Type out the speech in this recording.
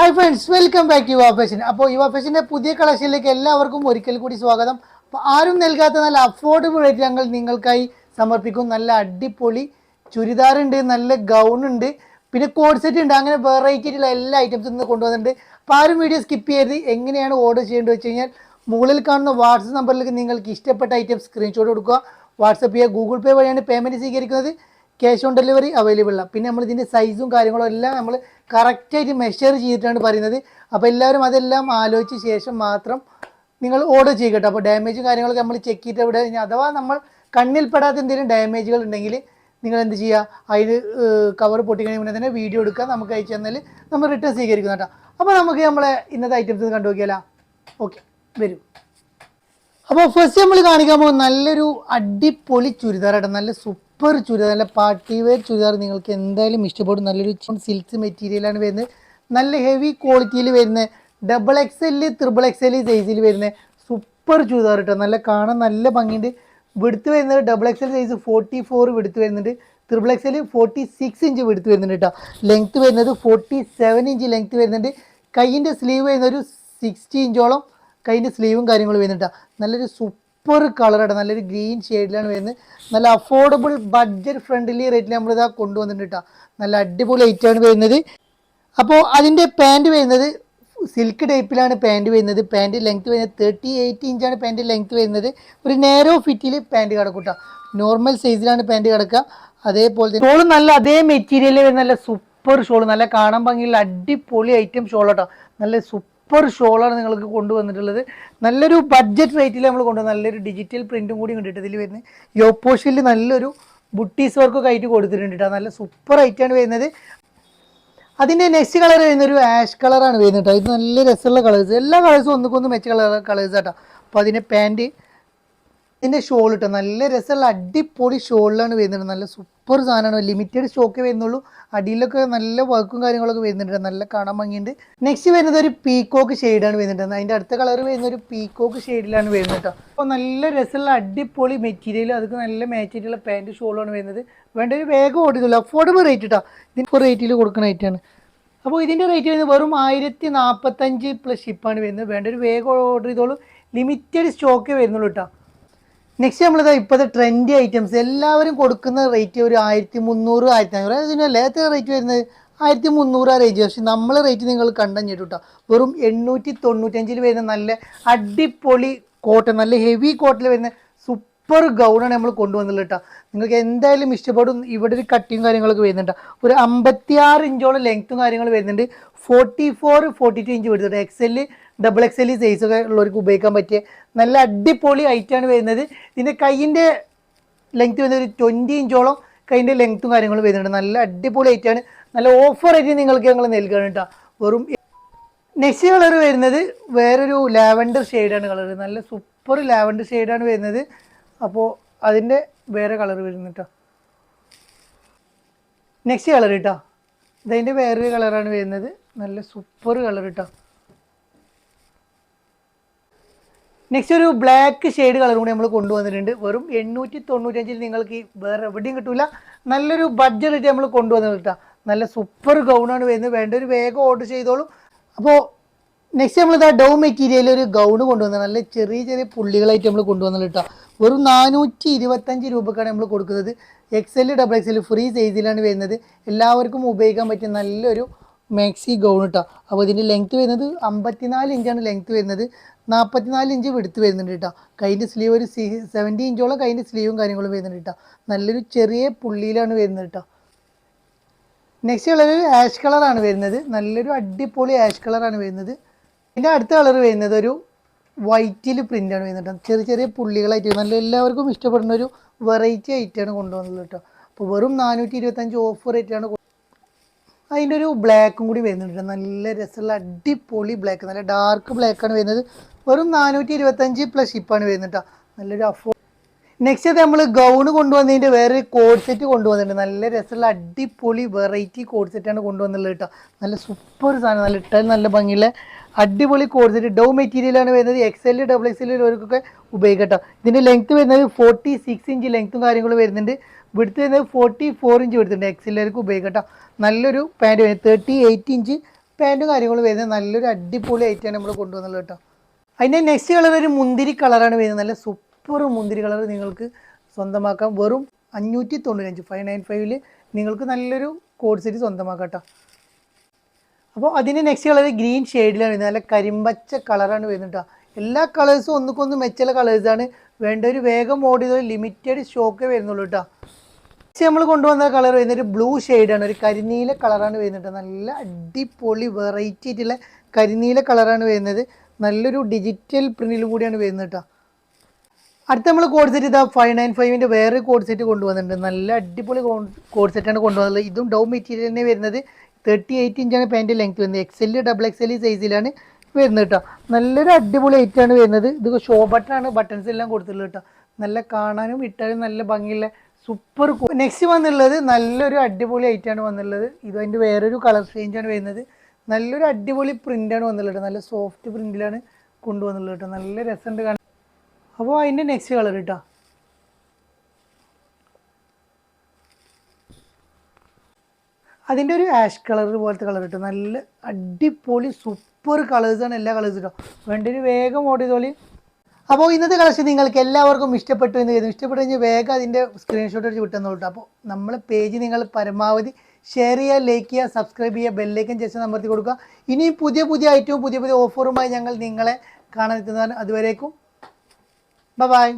Hi friends welcome back Yuva fashion അപ്പോൾ യുവ ഫെഷന്റെ പുതിയ കളക്ഷനിലേക്ക് എല്ലാവർക്കും ഒരിക്കൽ കൂടി സ്വാഗതം. അപ്പോൾ ആരും നൽകാത്ത നല്ല അഫോർഡബിൾ റേറ്റ് ഞങ്ങൾ നിങ്ങൾക്കായി സമർപ്പിക്കും. നല്ല അടിപൊളി ചുരിദാറുണ്ട് നല്ല ഗൗൺ ഉണ്ട് പിന്നെ കോഡ് സെറ്റ് ഉണ്ട് അങ്ങനെ വെറൈറ്റി ആയിട്ടുള്ള എല്ലാ ഐറ്റംസും ഇന്ന് കൊണ്ടുവന്നിട്ടുണ്ട്. അപ്പോൾ ആരും വീഡിയോ സ്കിപ്പ് ചെയ്യരുത്. എങ്ങനെയാണ് ഓർഡർ ചെയ്യേണ്ടത് വെച്ച് കഴിഞ്ഞാൽ മുകളിൽ കാണുന്ന വാട്സപ്പ് നമ്പറിലേക്ക് നിങ്ങൾക്ക് ഇഷ്ടപ്പെട്ട ഐറ്റം സ്ക്രീൻഷോട്ട് കൊടുക്കുക. വാട്സപ്പ് ചെയ്യുക ഗൂഗിൾ പേ വഴിയാണ് പേയ്മെന്റ് സ്വീകരിക്കുന്നത്. ക്യാഷ് ഓൺ ഡെലിവറി അവൈലബിൾ ആണ് പിന്നെ നമ്മൾ ഇതിന്റെ സൈസും കാര്യങ്ങളും എല്ലാം നമ്മൾ കറക്റ്റായിട്ട് മെഷർ ചെയ്തിട്ടാണ് പറയുന്നത്. അപ്പോൾ എല്ലാവരും അതെല്ലാം ആലോചിച്ച ശേഷം മാത്രം നിങ്ങൾ ഓർഡർ ചെയ്യട്ടെ അപ്പോൾ ഡാമേജും കാര്യങ്ങളൊക്കെ നമ്മൾ ചെക്ക് ചെയ്തിട്ട് ഇവിടെ അഥവാ നമ്മൾ കണ്ണിൽപ്പെടാത്ത എന്തെങ്കിലും ഡാമേജുകൾ ഉണ്ടെങ്കിൽ നിങ്ങൾ എന്ത് ചെയ്യുക? അതിൽ കവർ പൊട്ടിക്കഴിഞ്ഞ മുന്നേ തന്നെ വീഡിയോ എടുക്കുക. നമുക്ക് അയച്ചു തന്നാൽ നമ്മൾ റിട്ടേൺ സ്വീകരിക്കുന്ന കേട്ടോ. അപ്പോൾ നമുക്ക് നമ്മളെ ഇന്നത്തെ ഐറ്റംസ് കണ്ടു നോക്കിയാലോ ഓക്കെ വരും. അപ്പോൾ ഫസ്റ്റ് നമ്മൾ കാണിക്കാൻ പോകുന്നത് നല്ലൊരു അടിപൊളി ചുരിദാറായിട്ട് നല്ല സൂപ്പർ ചുരിദാർ നല്ല പാർട്ടി വെയർ ചുരിദാർ നിങ്ങൾക്ക് എന്തായാലും ഇഷ്ടപ്പെടും. നല്ലൊരു സിൽക്ക് മെറ്റീരിയലാണ് വരുന്നത്. നല്ല ഹെവി ക്വാളിറ്റിയിൽ വരുന്ന double X L triple X L സൈസിൽ വരുന്ന സൂപ്പർ ചുരിദാർ കേട്ടോ നല്ല കാണാൻ നല്ല ഭംഗിയുണ്ട്. വിടുത്ത് വരുന്നത് double X L size forty four വിടുത്ത് വരുന്നുണ്ട്. Triple X L forty six inch വിടുത്ത് വരുന്നുണ്ട് കേട്ടോ ലെങ്ത്ത് വരുന്നത് ഫോർട്ടി സെവൻ ഇഞ്ച് ലെങ്ത്ത് വരുന്നുണ്ട്. കൈയിന്റെ സ്ലീവ് വരുന്ന ഒരു സിക്സ്റ്റി ഇഞ്ചോളം കൈന്റെ സ്ലീവും കാര്യങ്ങളും വരുന്നുണ്ട്. നല്ലൊരു സൂപ്പർ കളറാണ് നല്ലൊരു ഗ്രീൻ ഷെയ്ഡിലാണ് വരുന്നത്. നല്ല അഫോർഡബിൾ ബഡ്ജറ്റ് ഫ്രണ്ട്ലി റേറ്റിൽ നമ്മളിതാ കൊണ്ടുവന്നിട്ടുണ്ട് കേട്ടോ നല്ല അടിപൊളി ഐറ്റമാണ് വരുന്നത്. അപ്പോൾ അതിന്റെ പാന്റ് വരുന്നത് സിൽക്ക് ടൈപ്പിലാണ് പാന്റ് വരുന്നത്. പാന്റ് ലെങ്ത് വരുന്നത് തേർട്ടി എയ്റ്റ് ഇഞ്ചാണ് പാന്റ് ലെങ്ത് വരുന്നത്. ഒരു നേരോ ഫിറ്റിൽ പാന്റ് കിടക്കൂട്ടോ നോർമൽ സൈസിലാണ് പാന്റ് കിടക്കുക. അതേപോലെ തന്നെ ഷോൾ നല്ല അതേ മെറ്റീരിയൽ വരുന്ന നല്ല സൂപ്പർ ഷോൾ നല്ല കാണാൻ ഭംഗിയുള്ള അടിപൊളി ഐറ്റം ഷോൾ കേട്ടോ നല്ല സൂപ്പർ ഷോളാണ് നിങ്ങൾക്ക് കൊണ്ടുവന്നിട്ടുള്ളത്. നല്ലൊരു ബഡ്ജറ്റ് റേറ്റിൽ നമ്മൾ കൊണ്ടുവന്നത് നല്ലൊരു ഡിജിറ്റൽ പ്രിന്റും കൂടി കണ്ടിട്ട് ഇതിൽ വരുന്നത്. യോപ്പോഷിൽ നല്ലൊരു ബുട്ടീസ് വർക്കൊക്കെ ആയിട്ട് കൊടുത്തിട്ടുണ്ട് നല്ല സൂപ്പർ ആയിട്ടാണ് വരുന്നത്. അതിന്റെ നെക്സ്റ്റ് കളർ വരുന്ന ഒരു ആഷ് കളറാണ് വരുന്നത് കേട്ടോ ഇത് നല്ല രസമുള്ള കളേഴ്സ് എല്ലാ കളേഴ്സും ഒന്നുക്കൊന്ന് മെച്ച കളർ കളേഴ്സ് കേട്ടോ അപ്പോൾ അതിന്റെ പാന്റ് ഇതിന്റെ ഷോൾ കിട്ടും നല്ല രസമുള്ള അടിപൊളി ഷോളിലാണ് വരുന്നത്. നല്ല സൂപ്പർ സാധനമാണ്. ലിമിറ്റഡ് സ്റ്റോക്കേ വരുന്നുള്ളൂ. അടിയിലൊക്കെ നല്ല വർക്കും കാര്യങ്ങളൊക്കെ വരുന്നുണ്ട്. നല്ല കാണാൻ ഭംഗിയുണ്ട്. നെക്സ്റ്റ് വരുന്നത് ഒരു പീക്കോക്ക് ഷെയ്ഡാണ് വരുന്നുണ്ട് അതിന്റെ അടുത്ത കളർ വരുന്ന ഒരു പീക്കോക്ക് ഷെയ്ഡിലാണ് വരുന്നത് കേട്ടോ അപ്പോൾ നല്ല രസമുള്ള അടിപൊളി മെറ്റീരിയൽ അതൊക്കെ നല്ല മാച്ച് പാന്റ് പാന്റ് ഷോളാണ് വരുന്നത്. വേണ്ട ഒരു വേഗം ഓടിയതുള്ളൂ അഫോർഡബിൾ റേറ്റ് കേട്ടോ ഇതിന് റേറ്റിൽ കൊടുക്കുന്ന റേറ്റാണ് അപ്പോൾ ഇതിന്റെ റേറ്റ് വരുന്നത് വെറും ആയിരത്തി നാൽപ്പത്തഞ്ച് പ്ലസ് ഷിപ്പാണ് വരുന്നത്. വേണ്ട ഒരു വേഗം ഓർഡർ ചെയ്തോളൂ. ലിമിറ്റഡ് സ്റ്റോക്കേ വരുന്നുള്ളൂ കേട്ടോ നെക്സ്റ്റ് നമ്മളിതാ ഇപ്പോഴത്തെ ട്രെൻഡി ഐറ്റംസ് എല്ലാവരും കൊടുക്കുന്ന റേറ്റ് ഒരു ആയിരത്തി മുന്നൂറ് ആയിരത്തി അഞ്ഞൂറ് അതിനല്ലേ എത്ര റേറ്റ് വരുന്നത്? ആയിരത്തി മുന്നൂറ് ആ റേഞ്ച് പക്ഷേ നമ്മൾ റേറ്റ് നിങ്ങൾ കണ്ടഞ്ഞു കേട്ടോ വെറും എണ്ണൂറ്റി തൊണ്ണൂറ്റഞ്ചിൽ വരുന്ന നല്ല അടിപൊളി കോട്ടൺ നല്ല ഹെവി കോട്ടിൽ വരുന്ന സൂപ്പർ ഗൗണാണ് നമ്മൾ കൊണ്ടുവന്നുള്ളത് കേട്ടോ നിങ്ങൾക്ക് എന്തായാലും ഇഷ്ടപ്പെടും. ഇവിടെ ഒരു കട്ടിയും കാര്യങ്ങളൊക്കെ വരുന്നുണ്ട് ഒരു അമ്പത്തിയാറ് ഇഞ്ചോളം ലെങ്ത്തും കാര്യങ്ങൾ വരുന്നുണ്ട്. Forty four forty two inch വരുന്നുണ്ട് X L double X L size ഒക്കെ ഉള്ളവർക്ക് ഉപയോഗിക്കാൻ പറ്റിയ നല്ല അടിപൊളി ഐറ്റാണ് വരുന്നത്. ഇതിന്റെ കൈയിന്റെ ലെങ്ത് വരുന്നത് ഒരു ട്വന്റി ഇഞ്ചോളം കൈന്റെ ലെങ്ത്തും കാര്യങ്ങളും വരുന്നുണ്ട്. നല്ല അടിപൊളി ഐറ്റാണ് നല്ല ഓഫർ ആയിട്ട് നിങ്ങൾക്ക് ഞങ്ങൾ നൽകുകയാണ് കേട്ടോ. വെറും നെക്സ്റ്റ് കളർ വരുന്നത് വേറൊരു ലാവൻഡർ ഷെയ്ഡാണ് കളർ നല്ല സൂപ്പർ ലാവൻഡർ ഷെയ്ഡാണ് വരുന്നത്. അപ്പോൾ അതിന്റെ വേറെ കളർ വരുന്നു കേട്ടോ. നെക്സ്റ്റ് കളർ കേട്ടോ. ഇതതിന്റെ വേറൊരു കളറാണ് വരുന്നത്. നല്ല സൂപ്പർ കളർ കേട്ടോ. നെക്സ്റ്റ് ഒരു ബ്ലാക്ക് ഷെയ്ഡ് കളർ കൂടി നമ്മൾ കൊണ്ടുവന്നിട്ടുണ്ട്. വെറും എണ്ണൂറ്റി തൊണ്ണൂറ്റഞ്ചിൽ നിങ്ങൾക്ക് വേറെ എവിടെയും കിട്ടില്ല നല്ലൊരു ബഡ്ജറ്റ് നമ്മൾ കൊണ്ടുവന്നിട്ട് നല്ല സൂപ്പർ ഗൗണാണ് വരുന്നത്. വേണ്ട ഒരു വേഗം ഓർഡർ ചെയ്തോളൂ. അപ്പോൾ നെക്സ്റ്റ് നമ്മൾ ഇതാ ഡൗ മെറ്റീരിയൽ ഒരു ഗൗൺ കൊണ്ടുവന്ന നല്ല ചെറിയ ചെറിയ പുള്ളികളായിട്ട് നമ്മൾ കൊണ്ടുവന്നത് കേട്ടോ. വെറും നാനൂറ്റി ഇരുപത്തഞ്ച് രൂപക്കാണ് നമ്മൾ കൊടുക്കുന്നത്. X L double X L free സൈസിലാണ് വരുന്നത്. എല്ലാവർക്കും ഉപയോഗിക്കാൻ പറ്റിയ നല്ലൊരു മാക്സി ഗൗൺ കേട്ടോ അപ്പോൾ ഇതിന്റെ ലെങ്ത്ത് വരുന്നത് അമ്പത്തിനാല് ഇഞ്ചാണ് ലെങ്ത്ത് വരുന്നത്. നാൽപ്പത്തിനാല് ഇഞ്ച് വെടുത്ത് വരുന്നുണ്ട് കേട്ടോ കൈന്റെ സ്ലീവ് ഒരു സി സെവന്റി ഇഞ്ചോളം കൈന്റെ സ്ലീവും കാര്യങ്ങളും വരുന്നുണ്ട് കേട്ടോ നല്ലൊരു ചെറിയ പുള്ളിയിലാണ് വരുന്നത് കേട്ടോ നെക്സ്റ്റ് കളർ ആഷ് കളറാണ് വരുന്നത്. നല്ലൊരു അടിപൊളി ആഷ് കളറാണ് വരുന്നത്. ഇതിന്റെ അടുത്ത കളർ വരുന്നത് ഒരു വൈറ്റിൽ പ്രിന്റാണ് വരുന്നത് ചെറിയ ചെറിയ പുള്ളികളായിട്ട് നല്ല എല്ലാവർക്കും ഇഷ്ടപ്പെടുന്ന ഒരു വെറൈറ്റി ആയിട്ടാണ് കൊണ്ടുവന്നത് കേട്ടോ അപ്പോൾ വെറും നാനൂറ്റി ഇരുപത്തഞ്ച് ഓഫർ റേറ്റാണ് അതിന്റെ ഒരു ബ്ലാക്കും കൂടി വരുന്നുണ്ട് നല്ല രസമുള്ള അടിപൊളി ബ്ലാക്ക് നല്ല ഡാർക്ക് ബ്ലാക്കാണ് വരുന്നത്. വെറും നാനൂറ്റി ഇരുപത്തഞ്ച് പ്ലസ് ഷിപ്പാണ് വരുന്നത് കേട്ടോ. നല്ലൊരു അഫോ നെക്സ്റ്റ് നമ്മൾ ഗൗണ് കൊണ്ടുവന്നതിന്റെ വേറൊരു കോഡ് സെറ്റ് കൊണ്ടുവന്നിട്ടുണ്ട്. നല്ല രസമുള്ള അടിപൊളി വെറൈറ്റി കോഡ് സെറ്റാണ് കൊണ്ടുവന്നുള്ളത് കേട്ടോ. നല്ല സൂപ്പർ സാധനം. നല്ല ഇട്ടാൽ നല്ല ഭംഗിയുള്ള അടിപൊളി കോഡ് സെറ്റ് ഡൗ മെറ്റീരിയലാണ് വരുന്നത്. X L double X L ഉള്ളവർക്കൊക്കെ ഉപയോഗിക്കട്ടോ ഇതിന്റെ ലെങ്ത്ത് വരുന്നത് ഫോർട്ടി സിക്സ് ഇഞ്ച് ലെങ്ത്തും കാര്യങ്ങളും വരുന്നുണ്ട്. വിടുത്ത് വരുന്നത് ഫോർട്ടി ഫോർ ഇഞ്ച് വിടുത്തുണ്ട് എക്സ് എല്ലാവർക്കും ഉപയോഗിക്കട്ടോ നല്ലൊരു പാന്റ് വരുന്നത് തേർട്ടി എയ്റ്റ് ഇഞ്ച് പാന്റും കാര്യങ്ങളും വരുന്നത് നല്ലൊരു അടിപൊളി ഐറ്റമാണ് നമ്മൾ കൊണ്ടുവന്നുള്ളത് കേട്ടോ അതിന്റെ നെക്സ്റ്റ് കളർ ഒരു മുന്തിരി കളറാണ് വരുന്നത്. നല്ല സൂപ്പർ മുന്തിരി കളർ നിങ്ങൾക്ക് സ്വന്തമാക്കാം. വെറും അഞ്ഞൂറ്റി തൊണ്ണൂറ്റഞ്ച് ഫൈവ് നയൻ ഫൈവിൽ നിങ്ങൾക്ക് നല്ലൊരു കോഡ് സെറ്റ് സ്വന്തമാക്കാം കേട്ടോ അപ്പോൾ അതിന്റെ നെക്സ്റ്റ് കളർ ഗ്രീൻ ഷെയ്ഡിലാണ് വരുന്നത്. നല്ല കരിമ്പച്ച കളറാണ് വരുന്നത് കേട്ടോ എല്ലാ കളേഴ്സും ഒന്നുക്കൊന്ന് മെച്ചുള്ള കളേഴ്സാണ് വേണ്ട ഒരു വേഗം ഓടിയത് ലിമിറ്റഡ് ഷോക്കേ വരുന്നുള്ളൂ കേട്ടോ നെക്സ്റ്റ് നമ്മൾ കൊണ്ടുവന്ന കളർ വരുന്നൊരു ബ്ലൂ ഷെയ്ഡാണ് ഒരു കരിനീല കളറാണ് വരുന്നത്. നല്ല അടിപൊളി വെറൈറ്റി ആയിട്ടുള്ള കരിനീല കളറാണ് വരുന്നത്. നല്ലൊരു ഡിജിറ്റൽ പ്രിന്റിലും കൂടിയാണ് വരുന്നത് കേട്ടോ അടുത്ത നമ്മൾ കോഡ് സെറ്റ് ഇതാ ഫൈവ് നയൻ ഫൈവിന്റെ വേറെ കോഡ് സെറ്റ് കൊണ്ടുവന്നിട്ടുണ്ട്. നല്ല അടിപൊളി കോഡ് സെറ്റാണ് കൊണ്ടുവന്നത്. ഇതും ഡൗ മെറ്റീരിയൽ തന്നെ വരുന്നത്. തേർട്ടി എയ്റ്റ് ഇഞ്ചാണ് പാന്റ് ലെങ്ത് വരുന്നത്. X L double X L സൈസിലാണ് വരുന്നത് കേട്ടോ നല്ലൊരു അടിപൊളി ഐറ്റാണ് വരുന്നത്. ഇത് ഷോ ബട്ടൺ ആണ്. ബട്ടൺസ് എല്ലാം കൊടുത്തിട്ടുള്ളത് കേട്ടോ നല്ല കാണാനും ഇട്ടാലും നല്ല ഭംഗിയുള്ള സൂപ്പർ നെക്സ്റ്റ് വന്നുള്ളത് നല്ലൊരു അടിപൊളി ഐറ്റമാണ് വന്നുള്ളത് ഇത് അതിന്റെ വേറൊരു കളർ ചേഞ്ചാണ് വരുന്നത്. നല്ലൊരു അടിപൊളി പ്രിന്റാണ് വന്നുള്ളത് നല്ല സോഫ്റ്റ് പ്രിന്റിലാണ് കൊണ്ടുവന്നുള്ളത് കേട്ടോ. നല്ല രസമുണ്ട് കാണാൻ. അപ്പോൾ അതിന്റെ നെക്സ്റ്റ് കളർ കേട്ടോ അതിന്റെ ഒരു ആഷ് കളർ പോലത്തെ കളർ കിട്ടും നല്ല അടിപൊളി സൂപ്പർ കളേഴ്സാണ് എല്ലാ കളേഴ്സും കേട്ടോ വേണ്ട ഒരു വേഗം ഓടിയതോളി അപ്പോൾ ഇന്നത്തെ കളക്ഷൻ നിങ്ങൾക്ക് എല്ലാവർക്കും ഇഷ്ടപ്പെട്ടു എന്ന് കരുതുന്നു. ഇഷ്ടപ്പെട്ടു കഴിഞ്ഞാൽ വേഗം അതിന്റെ സ്ക്രീൻഷോട്ട് അടിച്ച് വിട്ടെന്ന് തോട്ടോ അപ്പോൾ നമ്മളെ പേജ് നിങ്ങൾ പരമാവധി ഷെയർ ചെയ്യുക ലൈക്ക് ചെയ്യുക സബ്സ്ക്രൈബ് ചെയ്യുക ബെല്ലേക്കും ജസ്റ്റ് അമർത്തി കൊടുക്കുക. ഇനിയും പുതിയ പുതിയ ഐറ്റവും പുതിയ പുതിയ ഓഫറുമായി ഞങ്ങൾ നിങ്ങളെ കാണാൻ എത്തുന്നതാണ്. അതുവരേക്കും. ബൈ